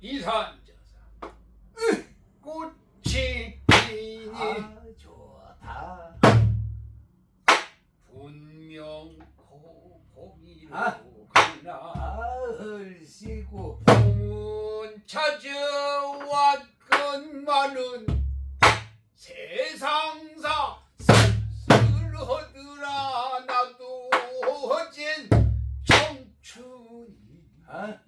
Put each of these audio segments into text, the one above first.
이산저산 꽃이 피니. 아 좋다. 분명 봄이로 아. 가나. 아 얼씨구 봄은 찾아왔건만은 세상사 쓸쓸하더라. 나도 어젠 청춘이 아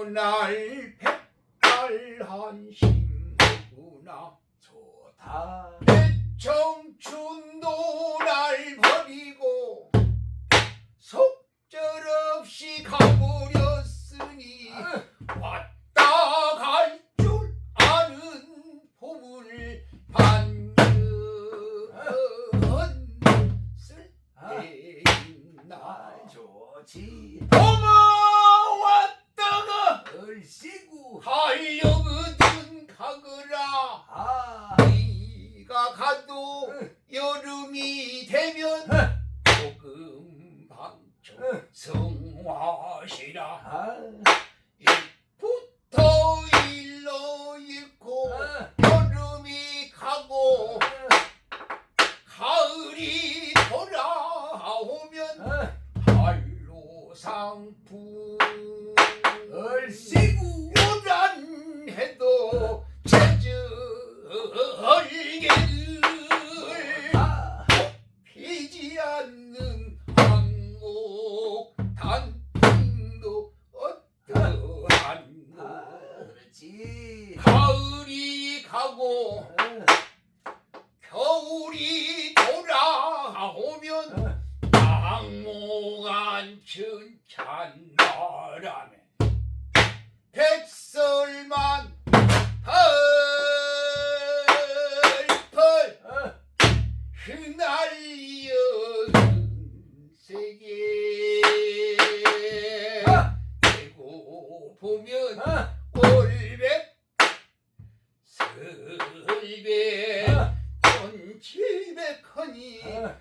일느니 으, 오날 백달한 심구나 좋다. 내 청춘도 날 버리고 속절없이 가버렸으니 아, 왔다 갈 줄 아는 봄을 반은 쓸때있나 아 좋지. 봄아 왔다가 하려거든 가거라. 아. 네가 가도 으, 여름이 되면 으, 조금 방청 으, 아 성화시라. 부터 일러 잃고 아, 여름이 가고 아, 가을이 돌아오면 아, 한로 상품 얼씨구 아, 겨울이 돌아오면 아, 악몽한 춘찬바람에 백설만 펄펄 아, 휘날려 세계. 아, 되고 보면 아,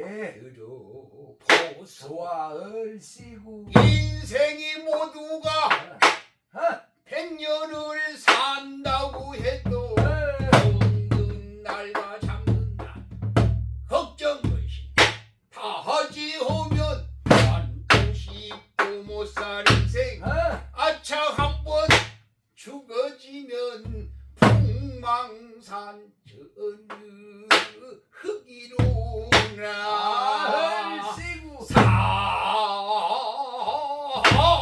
예. 들어보소 좋아 얼씨구. 인생이 모두가 아, 백년을 산다고 해도 아, 없는 날과 잡는 날 걱정 것이 다 하지 오면 살고 싶고 못살 인 생 아, 얼씨구.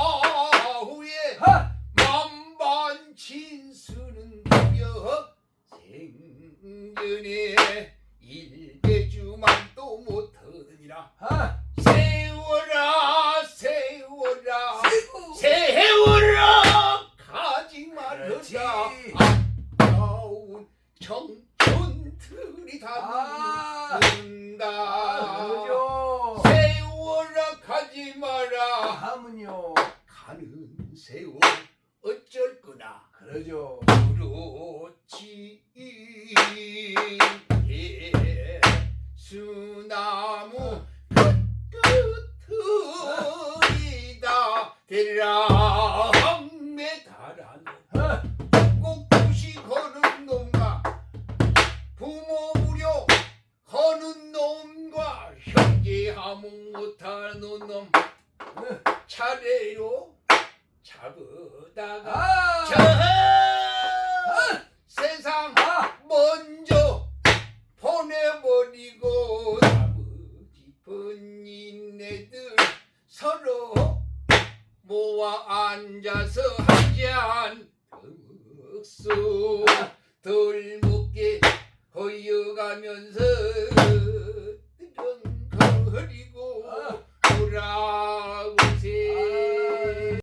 사후에 아, 만반 진수는 무려 생전에 일대주만 또 못하느니라. 아, 세워라 세워라 씨구! 세워라 가지 그렇지. 말아라 아까운 청춘들이 아, 거나 그러죠. 그렇지 예, 수나무 끝끝이다. 대랑매 달아놓 아, 꼭두시 거는 놈과 부모 무려 거는 놈과 형제 하몽 못하는 놈. 차례로 잡으다가 니네들 서로 모아 앉아서 한잔 덕수. 덜 묻게 허여가면서